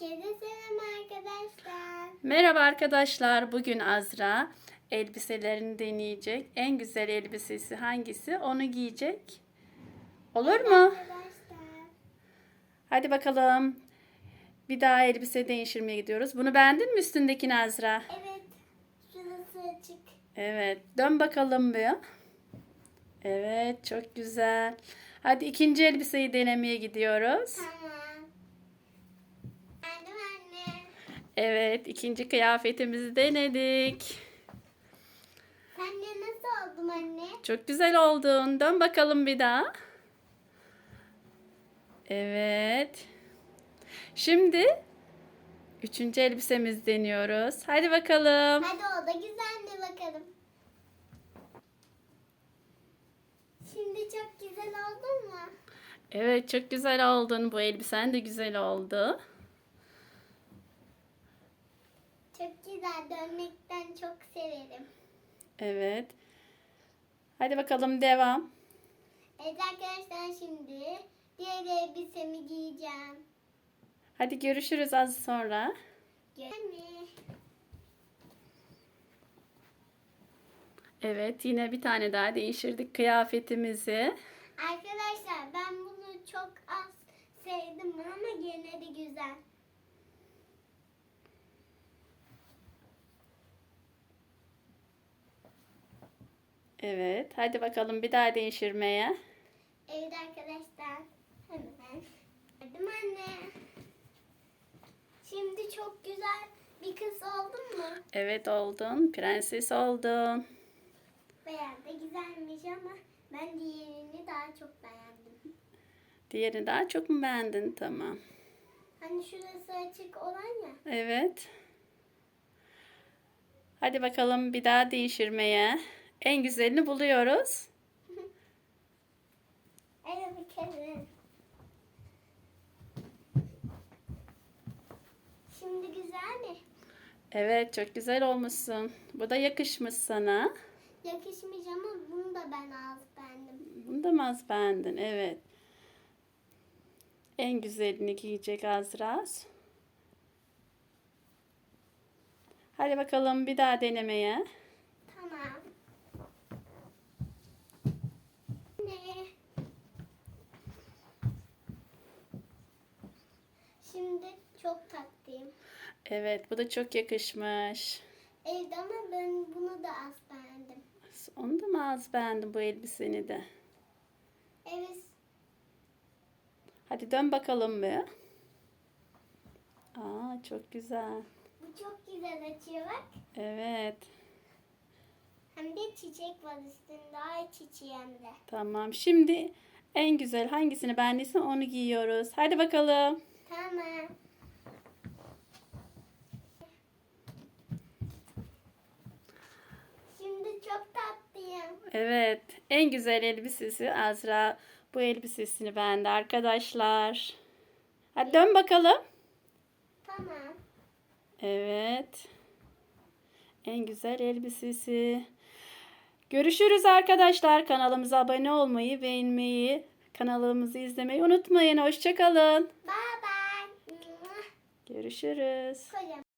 Herkese selam arkadaşlar. Merhaba arkadaşlar. Bugün Azra elbiselerini deneyecek. En güzel elbisesi hangisi? Onu giyecek. Olur mu? Arkadaşlar. Hadi bakalım. Bir daha elbise değiştirmeye gidiyoruz. Bunu beğendin mi üstündekini Azra? Evet. Şurası açık. Evet. Dön bakalım bir. Evet. Çok güzel. Hadi ikinci elbiseyi denemeye gidiyoruz. Tamam. Annem anne. Evet. ikinci kıyafetimizi denedik. Sen de nasıl oldum anne? Çok güzel oldun. Dön bakalım bir daha. Evet. Şimdi üçüncü elbisemizi deniyoruz. Hadi bakalım. Hadi o da güzel mi bakalım. Şimdi çok güzel oldun mu? Evet çok güzel oldun. Bu elbisen de güzel oldu. Çok güzel dönmekten çok severim. Evet. Hadi bakalım devam. Evet arkadaşlar şimdi diğer elbisemi giyeceğim. Hadi görüşürüz az sonra. Anne. Evet yine bir tane daha değiştirdik kıyafetimizi. Arkadaşlar ben bunu çok az sevdim ama gene de güzel. Evet hadi bakalım bir daha değiştirmeye. Evet arkadaşlar. Hemen. Dedim anne. Şimdi çok güzel bir kız oldun mu? Evet oldun. Prenses oldun. Beyaz da güzelmiş ama ben diğerini daha çok beğendim. Diğerini daha çok mu beğendin? Tamam. Hani şurası açık olan ya. Evet. Hadi bakalım bir daha değiştirmeye. En güzelini buluyoruz. Şimdi güzel mi? Evet çok güzel olmuşsun. Bu da yakışmış sana. Yakışmış ama bunu da ben az beğendim. Bunu da mı az beğendin? Evet. En güzelini giyecek Azraz. Hadi bakalım bir daha denemeye. Tamam. Ne? Şimdi çok tatlıyım. Evet bu da çok yakışmış. Evet ama ben bunu da az beğendim. Onu da mı az beğendin bu elbiseni de? Evet. Hadi dön bakalım bir. Aa çok güzel. Bu çok güzel açıyor bak. Evet. Hem de çiçek var üstünde. Ay çiçeği hem de. Tamam. Şimdi en güzel hangisini beğendiysen onu giyiyoruz. Hadi bakalım. Tamam. Şimdi çok tatlıyım. Evet. En güzel elbisesi Azra. Bu elbisesini beğendi arkadaşlar. Hadi dön bakalım. Tamam. Evet. En güzel elbisesi. Görüşürüz arkadaşlar. Kanalımıza abone olmayı, beğenmeyi, kanalımızı izlemeyi unutmayın. Hoşçakalın. Bye bye. Görüşürüz. Kocaman.